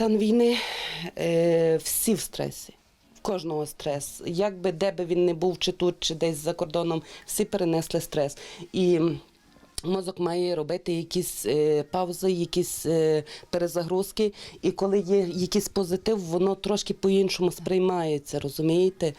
стан війни е, всі в стресі. Кожного стрес. Як би де би він не був, чи тут, чи десь за кордоном, всі перенесли стрес. І мозок має робити якісь е, паузи, якісь е, перезагрузки. І коли є якийсь позитив, воно трошки по-іншому сприймається, розумієте?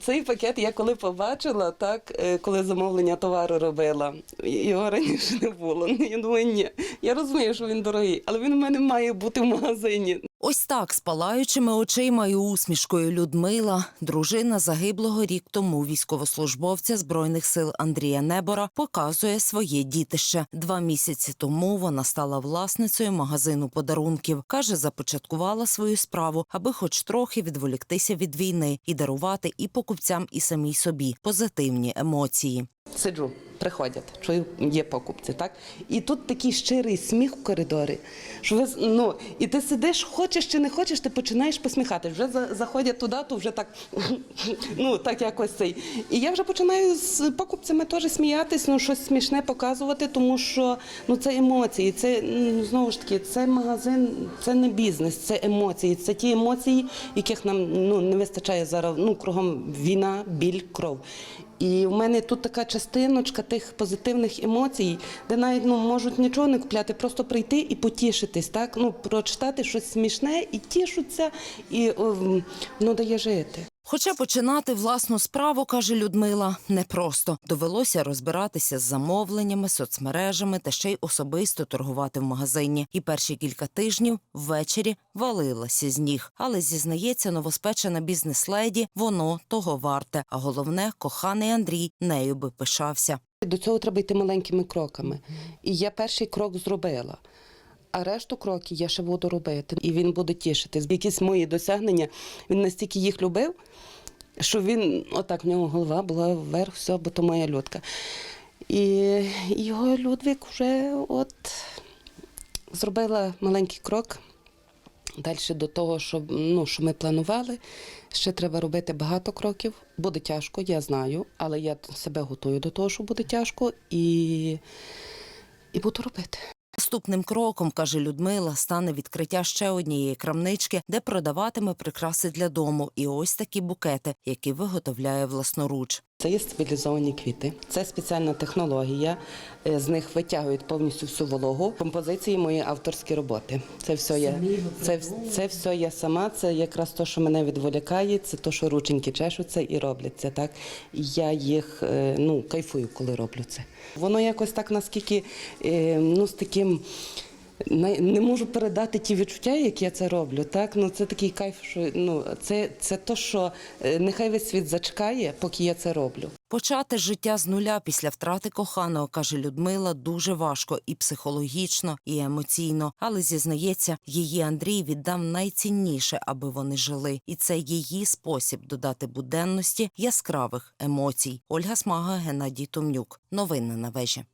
Цей пакет я коли побачила, так, е, коли замовлення товару робила, його раніше не було. Ну, Я думаю, ні. Я розумію, що він дорогий, але він у мене має бути в магазині. Ось так, з палаючими очима і усмішкою Людмила, дружина загиблого рік тому військовослужбовця збройних сил Андрія Небора, показує своє дітище. Два місяці тому вона стала власницею магазину подарунків. каже, започаткувала свою справу, аби хоч трохи відволіктися від війни і дарувати і покупцям, і самій собі позитивні емоції. Сиджу, приходять, чую, є покупці, так? І тут такий щирий сміх в коридорі. Що ви, ну, і ти сидиш, хочеш чи не хочеш, ти починаєш посміхатись. Вже заходять туди, то вже так, ну, так якось цей. І я вже починаю з покупцями теж сміятись, ну, щось смішне показувати, тому що ну, це емоції. Це, ну, знову ж таки, це магазин, це не бізнес, це емоції. Це ті емоції, яких нам ну, не вистачає зараз. Ну, кругом війна, біль, кров. І в мене тут така частиночка тих позитивних емоцій, де навіть ну, можуть нічого не купляти, просто прийти і потішитись, так? Ну, прочитати щось смішне і тішуться, і ну м, дає жити. Хоча починати власну справу, каже Людмила, непросто. Довелося розбиратися з замовленнями, соцмережами та ще й особисто торгувати в магазині. І перші кілька тижнів ввечері валилася з ніг. Але зізнається новоспечена бізнес-леді, воно того варте. А головне, коханий Андрій нею би пишався. До цього треба йти маленькими кроками. І я перший крок зробила. А решту кроків я ще буду робити, і він буде тішитись. Якісь мої досягнення, він настільки їх любив, що він, отак, в нього голова була вверх, все, бо то моя людка. І його Людвік вже от зробила маленький крок. Далі до того, що, ну, що ми планували, ще треба робити багато кроків. Буде тяжко, я знаю, але я себе готую до того, що буде тяжко, і, і буду робити. Наступним кроком, каже Людмила, стане відкриття ще однієї крамнички, де продаватиме прикраси для дому. І ось такі букети, які виготовляє власноруч. Це є стабілізовані квіти. Це спеціальна технологія. Е, З них витягують повністю всю вологу. Композиції мої авторські роботи. Це все я це, це все я сама. Це якраз те, що мене відволікає. Це те, що рученьки чешуться і робляться. Так я їх е, ну кайфую, коли роблю це. Воно якось так наскільки е, ну з таким. Не, можу передати ті відчуття, як я це роблю. Так, ну це такий кайф, що ну це, це то, що е, нехай весь світ зачекає, поки я це роблю. Почати життя з нуля після втрати коханого, каже Людмила, дуже важко і психологічно, і емоційно. Але зізнається, її Андрій віддав найцінніше, аби вони жили, і це її спосіб додати буденності яскравих емоцій. Ольга Смага, Геннадій Томнюк. Новини на вежі.